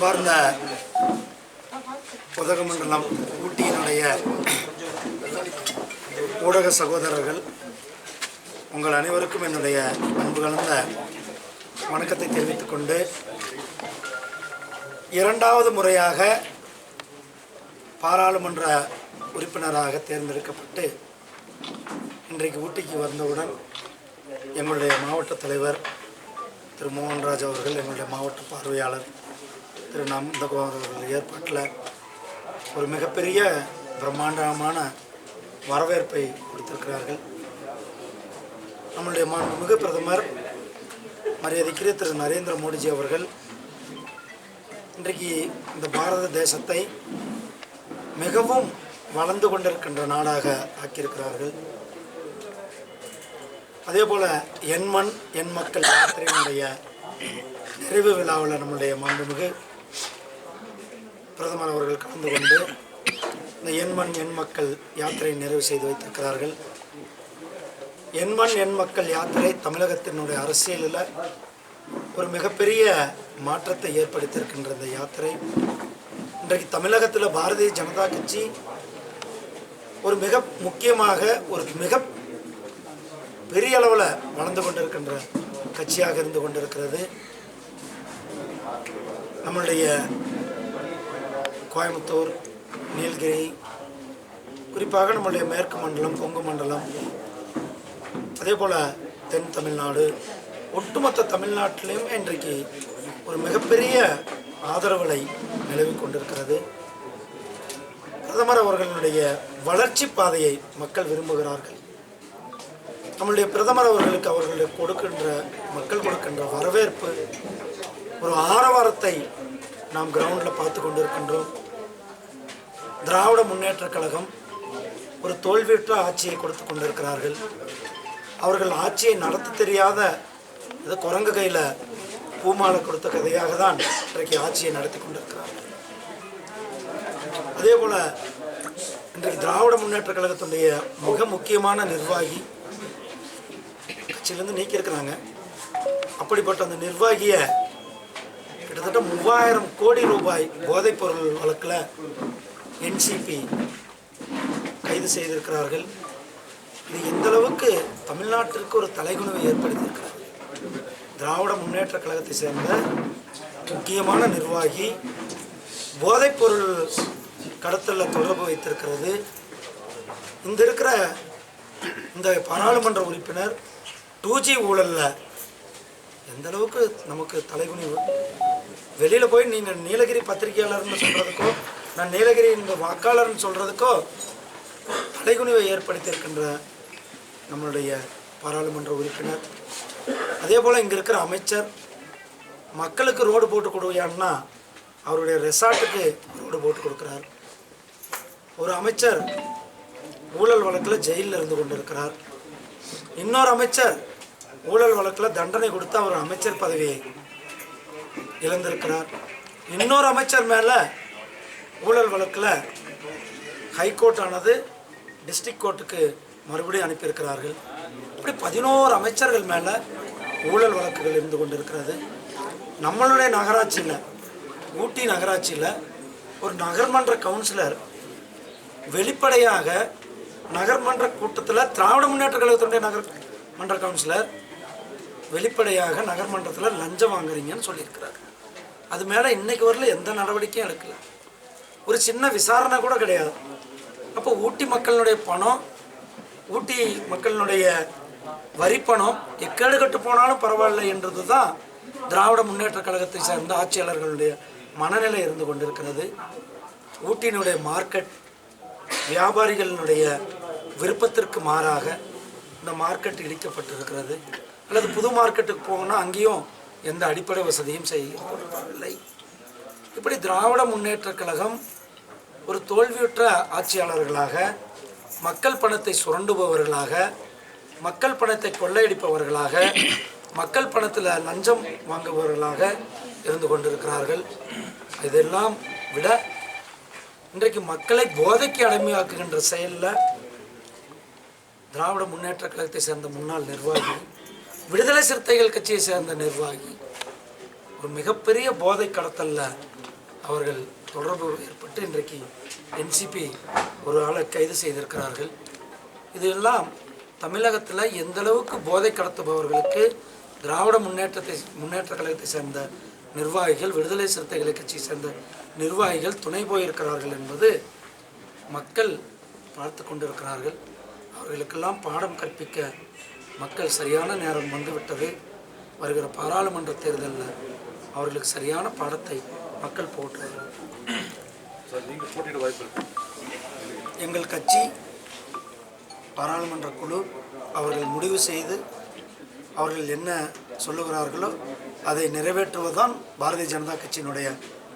அன்பார்ந்த உதகமண்டலம் ஊட்டியினுடைய ஊடக சகோதரர்கள் உங்கள் அனைவருக்கும் என்னுடைய அன்பு கலந்த வணக்கத்தை தெரிவித்துக் கொண்டு இரண்டாவது முறையாக பாராளுமன்ற உறுப்பினராக தேர்ந்தெடுக்கப்பட்டு இன்றைக்கு ஊட்டிக்கு வந்தவுடன் எங்களுடைய மாவட்ட தலைவர் திரு மோகன்ராஜ் அவர்கள் எங்களுடைய மாவட்ட பார்வையாளர் திரு நந்தகுமார் அவர்கள் ஏற்பாட்டில் ஒரு மிகப்பெரிய பிரம்மாண்டமான வரவேற்பை கொடுத்திருக்கிறார்கள். நம்முடைய மாண்புமிகு பிரதமர் மரியாதைக்குரிய திரு நரேந்திர மோடிஜி அவர்கள் இன்றைக்கு இந்த பாரத தேசத்தை மிகவும் வளர்ந்து கொண்டிருக்கின்ற நாடாக ஆக்கியிருக்கிறார்கள். அதே போல் என் மண் என் மக்கள் யாத்திரையினுடைய நிறைவு விழாவில் நம்முடைய மாண்புமிகு பிரதமர் அவர்கள் கலந்து கொண்டு இந்த எண்மண் எண் மக்கள் யாத்திரை நிறைவு செய்து வைத்திருக்கிறார்கள். எண்மண் எண் மக்கள் யாத்திரை தமிழகத்தினுடைய அரசியலில் ஒரு மிகப்பெரிய மாற்றத்தை ஏற்படுத்தியிருக்கின்ற இந்த யாத்திரை. இன்றைக்கு தமிழகத்தில் பாரதிய ஜனதா கட்சி ஒரு மிக முக்கியமாக ஒரு மிக பெரிய அளவில் வளர்ந்து கொண்டிருக்கின்ற கட்சியாக இருந்து கொண்டிருக்கிறது. நம்மளுடைய கோயம்புத்தூர் நீலகிரி குறிப்பாக நம்முடைய மேற்கு மண்டலம் கொங்கு மண்டலம் அதே போல் தென் தமிழ்நாடு ஒட்டுமொத்த தமிழ்நாட்டிலையும் இன்றைக்கு ஒரு மிகப்பெரிய ஆதரவுகளை நிலவி கொண்டிருக்கிறது. பிரதமர் அவர்களுடைய வளர்ச்சி பாதையை மக்கள் விரும்புகிறார்கள். நம்முடைய பிரதமர் அவர்களுக்கு அவர்களுக்கு கொடுக்கின்ற மக்கள் கொடுக்கின்ற வரவேற்பு ஒரு ஆரவாரத்தை நாம் கிரவுண்டில் பார்த்து கொண்டிருக்கின்றோம். திராவிட முன்னேற்றக் கழகம் ஒரு தோல்வியுற்ற ஆட்சியை கொடுத்து கொண்டிருக்கிறார்கள். அவர்கள் ஆட்சியை நடத்த தெரியாத இது குரங்கு கையில் பூமாலை கொடுத்த கதையாக தான் இன்றைக்கு ஆட்சியை நடத்தி கொண்டிருக்கிறார்கள். அதே போல் இன்றைக்கு திராவிட முன்னேற்ற கழகத்தினுடைய மிக முக்கியமான நிர்வாகி கட்சியிலேருந்து நீக்கியிருக்கிறாங்க. அப்படிப்பட்ட அந்த நிர்வாகியை கிட்டத்தட்ட மூவாயிரம் கோடி ரூபாய் போதைப்பொருள் வழக்கில் என்சிபி கைது செய்திருக்கிறார்கள். இது எந்த அளவுக்கு தமிழ்நாட்டிற்கு ஒரு தலைகுணவை ஏற்படுத்தியிருக்கிறது? திராவிட முன்னேற்ற கழகத்தை சேர்ந்த முக்கியமான நிர்வாகி போதைப்பொருள் கடத்தலில் தொடர்பு வைத்திருக்கிறது. இந்த இருக்கிற இந்த பாராளுமன்ற உறுப்பினர் டூ ஜி ஊழலில் எந்த அளவுக்கு நமக்கு தலைகுனிவு? வெளியில் போய் நீங்கள் நீலகிரி பத்திரிகையாளர்னு சொல்கிறதுக்கோ நான் நீலகிரி இந்த வாக்காளர்னு சொல்கிறதுக்கோ தலைகுனிவை ஏற்படுத்தியிருக்கின்ற நம்மளுடைய பாராளுமன்ற உறுப்பினர். அதே போல் இங்கே இருக்கிற அமைச்சர் மக்களுக்கு ரோடு போட்டு கொடுவையான்னா அவருடைய ரெசார்ட்டுக்கு ரோடு போட்டு கொடுக்குறார். ஒரு அமைச்சர் ஊழல் வழக்கில் ஜெயிலில் இருந்து கொண்டிருக்கிறார். இன்னொரு அமைச்சர் ஊழல் வழக்கில் தண்டனை கொடுத்து அவர் அமைச்சர் பதவியை இழந்திருக்கிறார். இன்னொரு அமைச்சர் மேலே ஊழல் வழக்கில் ஹைகோர்ட் ஆனது டிஸ்ட்ரிக் கோர்ட்டுக்கு மறுபடியும் அனுப்பியிருக்கிறார்கள். இப்படி பதினோரு அமைச்சர்கள் மேலே ஊழல் வழக்குகள் இருந்து கொண்டிருக்கிறது. நம்மளுடைய நகராட்சியில் ஊட்டி நகராட்சியில் ஒரு நகர்மன்ற கவுன்சிலர் வெளிப்படையாக நகர்மன்ற கூட்டத்தில் திராவிட முன்னேற்ற கழகத்தினுடைய நகர் மன்ற கவுன்சிலர் வெளிப்படையாக நகர்மன்றத்தில் லஞ்சம் வாங்குறீங்கன்னு சொல்லியிருக்கிறார். அது மேலே இன்னைக்கு வரல எந்த நடவடிக்கையும் எடுக்கல. ஒரு சின்ன விசாரணை கூட கிடையாது. அப்போ ஊட்டி மக்களினுடைய பணம் ஊட்டி மக்களினுடைய வரிப்பணம் எக்கேடு கட்டு போனாலும் பரவாயில்லை என்றது தான் திராவிட முன்னேற்ற கழகத்தை சேர்ந்த ஆட்சியாளர்களுடைய மனநிலை இருந்து கொண்டிருக்கிறது. ஊட்டியினுடைய மார்க்கெட் வியாபாரிகளினுடைய விருப்பத்திற்கு மாறாக இந்த மார்க்கெட் இடிக்கப்பட்டிருக்கிறது. அல்லது புது மார்க்கெட்டுக்கு போகணும்னா அங்கேயும் எந்த அடிப்படை வசதியும் செய்யப்படவில்லை. இப்படி திராவிட முன்னேற்ற கழகம் ஒரு தோல்வியுற்ற ஆட்சியாளர்களாக மக்கள் பணத்தை சுரண்டுபவர்களாக மக்கள் பணத்தை கொள்ளையடிப்பவர்களாக மக்கள் பணத்தில் லஞ்சம் வாங்குபவர்களாக இருந்து கொண்டிருக்கிறார்கள். இதெல்லாம் விட இன்றைக்கு மக்களை போதைக்கு அடிமையாக்குகின்ற செயலில் திராவிட முன்னேற்ற கழகத்தை சேர்ந்த முன்னாள் நிர்வாகிகள் விடுதலை சிறுத்தைகள் கட்சியை சேர்ந்த நிர்வாகி ஒரு மிகப்பெரிய போதை கடத்தலில் அவர்கள் தொடர்பு ஏற்பட்டு இன்றைக்கு என்சிபி ஒரு ஆளை கைது செய்திருக்கிறார்கள். இதெல்லாம் தமிழகத்தில் எந்த அளவுக்கு போதை கடத்துபவர்களுக்கு திராவிட முன்னேற்றத்தை முன்னேற்ற கழகத்தை சேர்ந்த நிர்வாகிகள் விடுதலை சிறுத்தைகளை கட்சியை சேர்ந்த நிர்வாகிகள் துணை போயிருக்கிறார்கள் என்பது மக்கள் பார்த்து கொண்டிருக்கிறார்கள். அவர்களுக்கெல்லாம் பாடம் கற்பிக்க மக்கள் சரியான நேரம் வந்துவிட்டது. வருகிற பாராளுமன்ற தேர்தலில் அவர்களுக்கு சரியான பாடத்தை மக்கள் இருக்கு. எங்கள் கட்சி பாராளுமன்ற குழு அவர்கள் முடிவு செய்து அவர்கள் என்ன சொல்லுகிறார்களோ அதை நிறைவேற்றுவதுதான் பாரதிய ஜனதா கட்சியினுடைய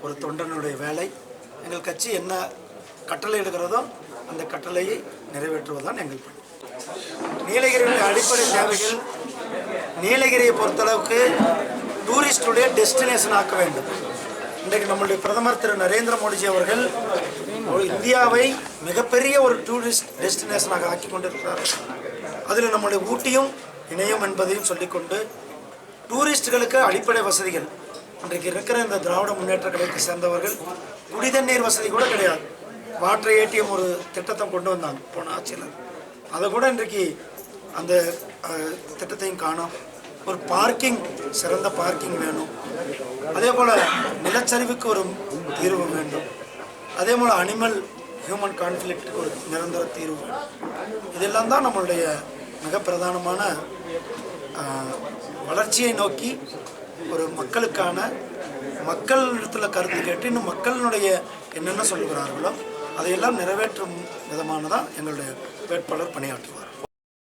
ஒரு தொண்டனுடைய வேலை. எங்கள் கட்சி என்ன கட்டளை எடுக்கிறதோ அந்த கட்டளையை நிறைவேற்றுவதுதான் எங்கள் பணி. நீலகிரியுடைய அடிப்படை தேவைகள் நீலகிரியை பொறுத்தளவுக்கு டூரிஸ்டுடைய டெஸ்டினேஷன் ஆக்க வேண்டும். இன்றைக்கு நம்முடைய பிரதமர் திரு நரேந்திர மோடிஜி அவர்கள் இந்தியாவை மிகப்பெரிய ஒரு டூரிஸ்ட் டெஸ்டினேஷனாக ஆக்கி கொண்டிருக்கிறார். அதில் நம்முடைய ஊட்டியும் இணையும் என்பதையும் சொல்லிக்கொண்டு டூரிஸ்டுகளுக்கு அடிப்படை வசதிகள். இன்றைக்கு இருக்கிற இந்த திராவிட முன்னேற்ற கழகத்தை சேர்ந்தவர்கள் குடிதண்ணீர் வசதி கூட கிடையாது. வாட்டர் ஏடிஎம் ஒரு திட்டத்தை கொண்டு வந்தாங்க போன ஆட்சியில். அதை கூட இன்றைக்கு அந்த திட்டத்தையும் காணும். ஒரு பார்க்கிங் சிறந்த பார்க்கிங் வேணும். அதே போல் நிலச்சரிவுக்கு ஒரு தீர்வு வேண்டும். அதே போல் அனிமல் ஹியூமன் கான்ஃப்ளிக்ட்டுக்கு ஒரு நிரந்தர தீர்வு வேணும். இதெல்லாம் தான் நம்மளுடைய மிக பிரதானமான வளர்ச்சியை நோக்கி ஒரு மக்களுக்கான மக்களிடத்தில் கருத்து கேட்டு இன்னும் மக்களினுடைய என்னென்ன சொல்கிறார்களோ அதையெல்லாம் நிறைவேற்றும் விதமானதான் எங்களுடைய வேட்பாளர் பணியாற்றுவார்.